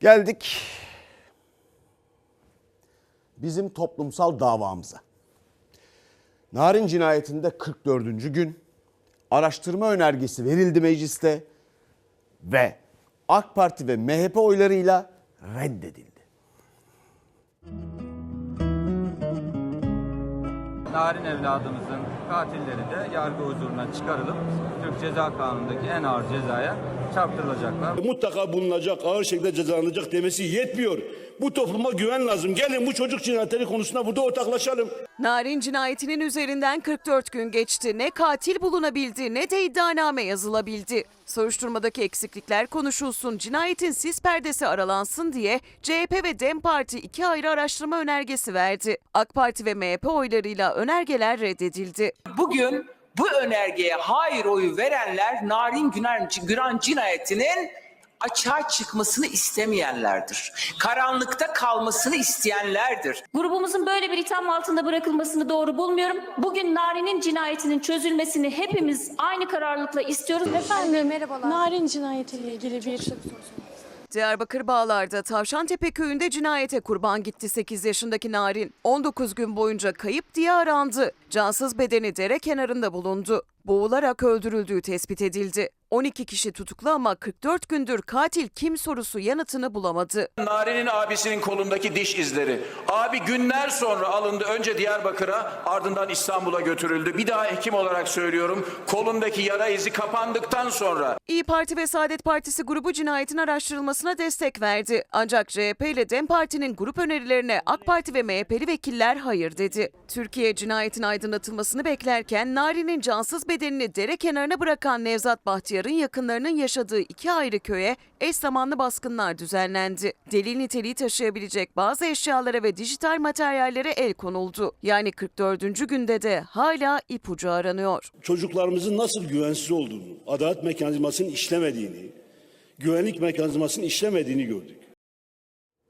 Geldik bizim toplumsal davamıza. Narin cinayetinde 44. gün araştırma önergesi verildi mecliste ve AK Parti ve MHP oylarıyla reddedildi. Narin evladımızın katilleri de yargı huzuruna çıkarılıp Türk Ceza Kanunu'ndaki en ağır cezaya çarptırılacaklar. mutlaka bulunacak, ağır şekilde cezalanacak demesi yetmiyor. Bu topluma güven lazım. Gelin bu çocuk cinayetleri konusunda burada ortaklaşalım. Narin cinayetinin üzerinden 44 gün geçti. Ne katil bulunabildi ne de iddianame yazılabildi. Soruşturmadaki eksiklikler konuşulsun, cinayetin sis perdesi aralansın diye CHP ve DEM Parti iki ayrı araştırma önergesi verdi. AK Parti ve MHP oylarıyla önergeler reddedildi. Bugün bu önergeye hayır oyu verenler Narin Güner, Güran cinayetinin açığa çıkmasını istemeyenlerdir. Karanlıkta kalmasını isteyenlerdir. Grubumuzun böyle bir itham altında bırakılmasını doğru bulmuyorum. Bugün Nari'nin cinayetinin çözülmesini hepimiz aynı kararlılıkla istiyoruz. Efendim merhabalar. Narin cinayetiyle ilgili bir Diyarbakır Bağlar'da Tavşantepe köyünde cinayete kurban gitti 8 yaşındaki Narin. 19 gün boyunca kayıp diye arandı. Cansız bedeni dere kenarında bulundu. Boğularak öldürüldüğü tespit edildi. 12 kişi tutuklu ama 44 gündür katil kim sorusu yanıtını bulamadı. Nari'nin abisinin kolundaki diş izleri. Abi günler sonra alındı. Önce Diyarbakır'a ardından İstanbul'a götürüldü. Bir daha hekim olarak söylüyorum. Kolundaki yara izi kapandıktan sonra İyi Parti ve Saadet Partisi grubu cinayetin araştırılmasına destek verdi. Ancak CHP ile DEM Parti'nin grup önerilerine AK Parti ve MHP'li vekiller hayır dedi. Türkiye cinayetin aydınlatılmasını beklerken Nari'nin cansız bedenini dere kenarına bırakan Nevzat Bahtiyar'ın yakınlarının yaşadığı iki ayrı köye eş zamanlı baskınlar düzenlendi. Delil niteliği taşıyabilecek bazı eşyalara ve dijital materyallere el konuldu. Yani 44. günde de hala ipucu aranıyor. Çocuklarımızın nasıl güvensiz olduğunu, adalet mekanizmasının işlemediğini, güvenlik mekanizmasının işlemediğini gördük.